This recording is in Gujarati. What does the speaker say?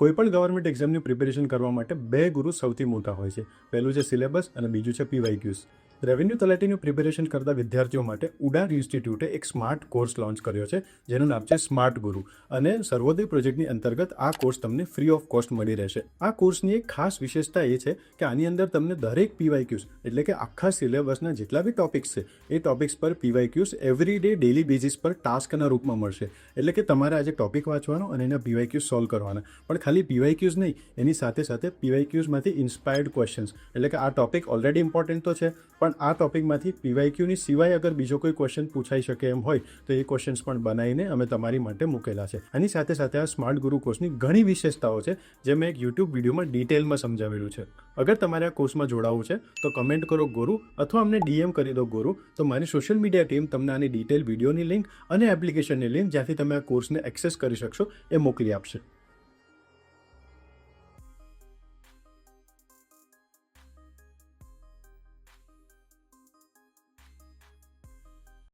કોઈપણ ગવર્મેન્ટ એક્ઝામની પ્રિપેરેશન કરવા માટે બે ગુરુ સૌથી મોટા હોય છે. પહેલું છે સિલેબસ અને બીજું છે પીવાયક્યુઝ રેવન્યુ તલાટીનું પ્રિપેરેશન કરતા વિદ્યાર્થીઓ માટે ઉડાન ઇન્સ્ટિટ્યૂટે એક સ્માર્ટ કોર્સ લોન્ચ કર્યો છે, જેનું નામ છે સ્માર્ટ ગુરુ અને સર્વોદય પ્રોજેક્ટની અંતર્ગત આ કોર્સ તમને ફ્રી ઓફ કોસ્ટ મળી રહેશે. આ કોર્સની એક ખાસ વિશેષતા એ છે કે આની અંદર તમને દરેક પીવાયક્યુઝ એટલે કે આખા સિલેબસના જેટલા બી ટોપિક્સ છે, એ ટોપિક્સ પર PYQs every day daily basis પર ટાસ્કના રૂપમાં મળશે. એટલે કે તમારે આજે ટોપિક વાંચવાનો અને એના પીવાયક્યુઝ સોલ્વ કરવાના. પણ ખાલી પીવાયક્યુઝ નહીં, એની સાથે સાથે પીવાયક્યુઝમાંથી ઇન્સ્પાયર્ડ ક્વેશ્ચન્સ એટલે કે આ ટોપિક ઓલરેડી ઇમ્પોર્ટન્ટ તો છે, પણ આ ટોપિકમાંથી પીવાયક્યુની સિવાય અગર બીજો કોઈ ક્વેશ્ચન પૂછાઈ શકે એમ હોય, તો એ ક્વેશ્ચન્સ પણ બનાવીને અમે તમારી માટે મૂકેલા છે. આની સાથે સાથે આ સ્માર્ટ ગુરુ કોર્સની ઘણી વિશેષતાઓ છે, જે મેં એક યુટ્યુબ વિડીયોમાં ડિટેલમાં સમજાવેલું છે. અગર તમારે આ કોર્સમાં જોડાવવું છે, તો કમેન્ટ કરો ગુરુ અથવા અમને ડીએમ કરી દો ગુરુ તો મારી સોશિયલ મીડિયા ટીમ તમને આની ડિટેલ વિડીયોની લિંક અને એપ્લિકેશનની લિંક જ્યાંથી તમે આ કોર્સને એક્સેસ કરી શકશો, એ મોકલી આપશે.